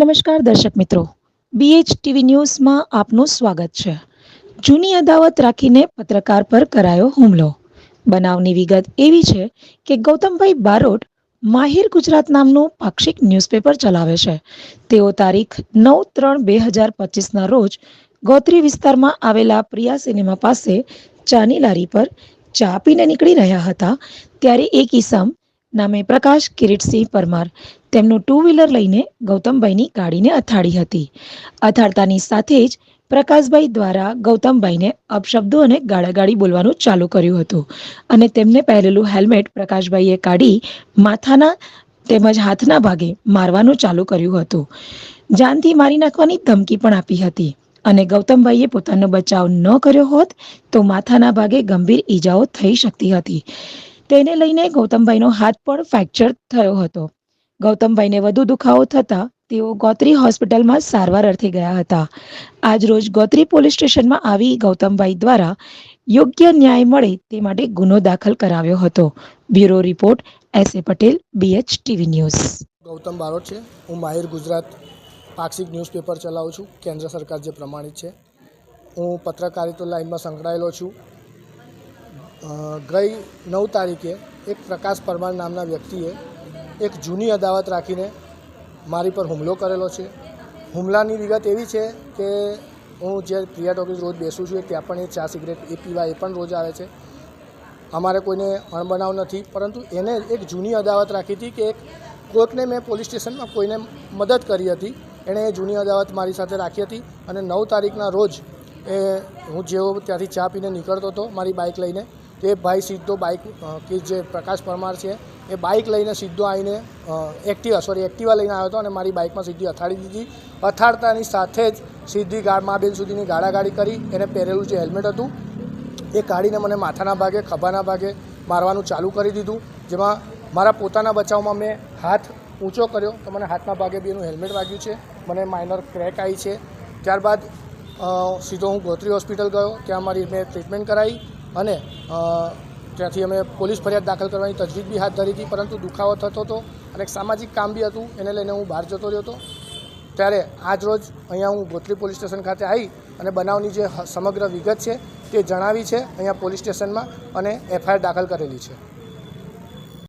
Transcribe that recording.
નમસ્કાર દર્શક મિત્રો. બીએચ ટીવી ન્યૂઝમાં આપનું સ્વાગત છે. જૂની અદાવત રાખીને પત્રકાર પર કરાયો હુમલો. બનાવની વિગત એવી છે કે ગૌતમભાઈ બારોટ માહિર ગુજરાત નામનું પાક્ષિક ન્યૂઝપેપર ચલાવે છે. તેઓ તારીખ નવ ત્રણ બે હજાર પચીસના રોજ ગોત્રી વિસ્તારમાં આવેલા પ્રિયા સિનેમા પાસે ચાની લારી પર ચા પીને નીકળી રહ્યા હતા. ત્યારે એક ઈસમ નામે પ્રકાશ કિરીટસિંહ પરમાર. તેમનું ટુ વ્હીલર લઈને ગૌતમભાઈની ગાડીને અથાડી હતી. અથાડતાની સાથે જ પ્રકાશભાઈ દ્વારા ગૌતમભાઈને અપશબ્દો અને ગાળાગાળી બોલવાનું ચાલુ કર્યું હતું અને તેમને પહેરેલું હેલ્મેટ પ્રકાશભાઈએ કાઢી માથાના તેમજ હાથના ભાગે મારવાનું ચાલુ કર્યું હતું. જાનથી મારી નાખવાની ધમકી પણ આપી હતી અને ગૌતમભાઈએ પોતાનો બચાવ ન કર્યો હોત તો માથાના ભાગે ગંભીર ઈજાઓ થઈ શકતી હતી. તેને લઈને ગૌતમભાઈનો હાથ પણ ફ્રેક્ચર થયો હતો. ગૌતમભાઈને વધુ દુખાવો થતાં તેઓ ગોત્રી હોસ્પિટલમાં સારવાર અર્થે ગયા હતા. આજરોજ ગોત્રી પોલીસ સ્ટેશનમાં આવી ગૌતમભાઈ દ્વારા યોગ્ય ન્યાય મળે તે માટે ગુનો દાખલ કરાવ્યો હતો. Bureau report, S A Patel BH TV news. Gautam Barot છે. હું માહિર ગુજરાત પાક્ષિક ન્યૂઝપેપર ચલાવું છું. કેન્દ્ર સરકાર જે પ્રમાણિત છે. હું પત્રકારિતા લાઇનમાં સંકળાયેલો છું. ગઈ નવ તારીખે એક પ્રકાશ પરમાર નામના વ્યક્તિએ એક જૂની અદાવત રાખીને મારી પર હુમલો કરેલો છે. હુમલાની વિગત એવી છે કે હું જે પ્રિયા ટોકીઝ રોજ બેસું છું ત્યાં પણ એ ચા સિગરેટ, એ પીવા એ પણ રોજ આવે છે. અમારે કોઈને અણબનાવ નથી, પરંતુ એને એક જૂની અદાવત રાખી હતી કે એક કોર્ટને મેં પોલીસ સ્ટેશનમાં કોઈને મદદ કરી હતી. એણે એ જૂની અદાવત મારી સાથે રાખી હતી અને નવ તારીખના રોજ એ હું જેવો ત્યાંથી ચા પીને નીકળતો હતો, મારી બાઇક લઈને તે ભાઈ સીધો બાઇક કે જે પ્રકાશ પરમાર છે, એ બાઇક લઈને સીધો આવીને એક્ટિવા સોરી એક્ટિવા લઈને આવ્યો હતો અને મારી બાઇકમાં સીધી અથાડી દીધી. અથાડતાની સાથે જ સીધી ગા, મા બેન સુધીની ગાળાગાડી કરી, એને પહેરેલું જે હેલ્મેટ હતું, એ કાઢીને મને માથાના ભાગે, ખભાના ભાગે મારવાનું ચાલુ કરી દીધું. જેમાં મારા પોતાના બચાવમાં મેં હાથ ઊંચો કર્યો, તો મને હાથના ભાગે બી એનું હેલ્મેટ વાગ્યું છે. મને માઇનર ક્રેક આવી છે. ત્યારબાદ સીધો હું ગોત્રી હોસ્પિટલ ગયો. ત્યાં મારી મેં ટ્રીટમેન્ટ કરાવી. અને ત્યાંથી અમે પોલીસ ફરિયાદ દાખલ કરવાની તજવીજ બી હાથ ધરી હતી, પરંતુ દુખાવો થતો હતો અને એક સામાજિક કામ બી હતું, એને લઈને હું બહાર જતો રહ્યો હતો. ત્યારે આજ રોજ અહીંયા હું ગોત્રી પોલીસ સ્ટેશન ખાતે આવી અને બનાવની જે સમગ્ર વિગત છે તે જણાવી છે, અહીંયા પોલીસ સ્ટેશનમાં અને એફઆઈઆર દાખલ કરેલી છે.